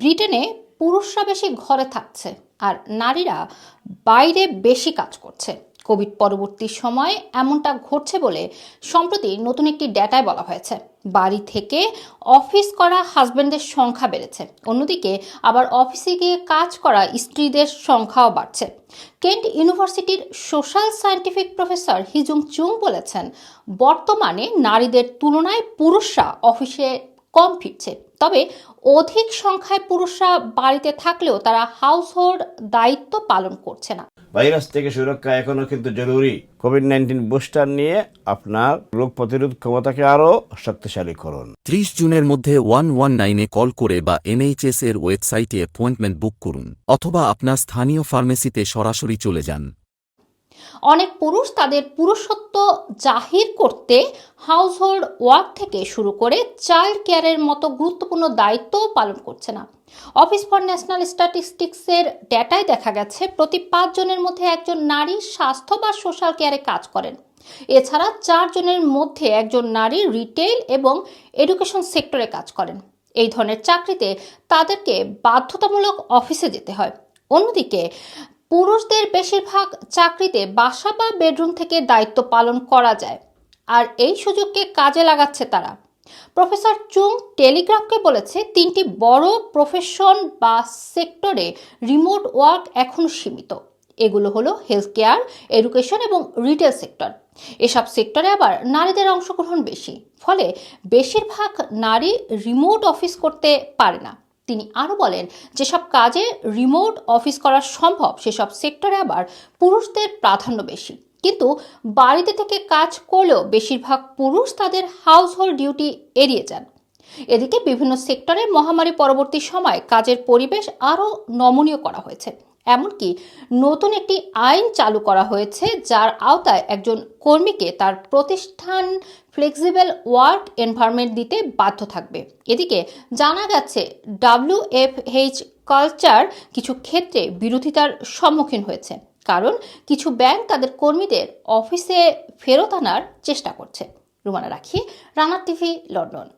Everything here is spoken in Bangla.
ব্রিটেনে পুরুষরা বেশি ঘরে থাকছে আর নারীরা বাইরে বেশি কাজ করছে। কোভিড পরবর্তী সময়ে এমনটা ঘটছে বলে সম্প্রতি নতুন একটি ডেটায় বলা হয়েছে। বাড়ি থেকে অফিস করা হাজব্যান্ডের সংখ্যা বেড়েছে। অন্যদিকে আবার অফিসে গিয়ে কাজ করা স্ত্রীদের সংখ্যাও বাড়ছে। কেন্ট ইউনিভার্সিটির social scientific professor Heejung Chung বলেছেন, বর্তমানে নারীদের তুলনায় পুরুষরা অফিসে কম ফিরছে। তবে অধিক সংখ্যায় পুরুষরা বাড়িতে থাকলেও তারা হাউসহোল্ড দায়িত্ব পালন করছে না। ভাইরাস থেকে সুরক্ষা এখনও কিন্তু জরুরি। কোভিড নাইন্টিন বুস্টার নিয়ে আপনার রোগ প্রতিরোধ ক্ষমতাকে আরও শক্তিশালী করুন। ত্রিশ জুনের মধ্যে ওয়ান ওয়ান নাইনে কল করে বা এনএইচএস এর ওয়েবসাইটে অ্যাপয়েন্টমেন্ট বুক করুন অথবা আপনার স্থানীয় ফার্মেসিতে সরাসরি চলে যান। অনেক পুরুষ তাদের পুরুষত্ব জাহির করতে হাউসহোল্ড ওয়ার্ক থেকে শুরু করে চাইল্ড কেয়ারের মতো গুরুত্বপূর্ণ দায়িত্ব পালন করছে না। অফিস ফর ন্যাশনাল স্ট্যাটিস্টিক্সের ডেটায় দেখা গেছে, প্রতি পাঁচজনের মধ্যে একজন নারী স্বাস্থ্য বা সোশ্যাল কেয়ারে কাজ করেন। এছাড়া চারজনের মধ্যে একজন নারী রিটেল এবং এডুকেশন সেক্টরে কাজ করেন। এই ধরনের চাকরিতে তাদেরকে বাধ্যতামূলক অফিসে যেতে হয়। অন্যদিকে পুরুষদের বেশিরভাগ চাকরিতে বাসা বা বেডরুম থেকে দায়িত্ব পালন করা যায়, আর এই সুযোগকে কাজে লাগাচ্ছে তারা। প্রফেসর চুং টেলিগ্রাফকে বলেছে, তিনটি বড় প্রফেশন বা সেক্টরে রিমোট ওয়ার্ক এখন সীমিত। এগুলো হলো হেলথ কেয়ার এডুকেশন এবং রিটেল সেক্টর। এসব সেক্টরে আবার নারীদের অংশগ্রহণ বেশি, ফলে বেশিরভাগ নারী রিমোট অফিস করতে পারে না। তিনি আরও বলেন, যেসব কাজে রিমোট অফিস করা সম্ভব, সেসব সেক্টরে আবার পুরুষদের প্রাধান্য বেশি। কিন্তু বাড়িতে থেকে কাজ করলেও বেশিরভাগ পুরুষ তাদের হাউসহোল্ড ডিউটি এড়িয়ে যান। এদিকে বিভিন্ন সেক্টরে মহামারী পরবর্তী সময় কাজের পরিবেশ আরও নমনীয় করা হয়েছে। এমনকি নতুন একটি আইন চালু করা হয়েছে যার আওতায় একজন কর্মীকে তার প্রতিষ্ঠান ফ্লেক্সিবল ওয়ার্ক এনভায়রনমেন্ট দিতে বাধ্য থাকবে। এদিকে জানা গেছে ডাব্লিউএফএইচ কালচার কিছু ক্ষেত্রে বিরোধিতার সম্মুখীন হয়েছে, কারণ কিছু ব্যাংক তাদের কর্মীদের অফিসে ফেরত আনার চেষ্টা করছে। রুমানা রাখি, রানা টিভি, লন্ডন।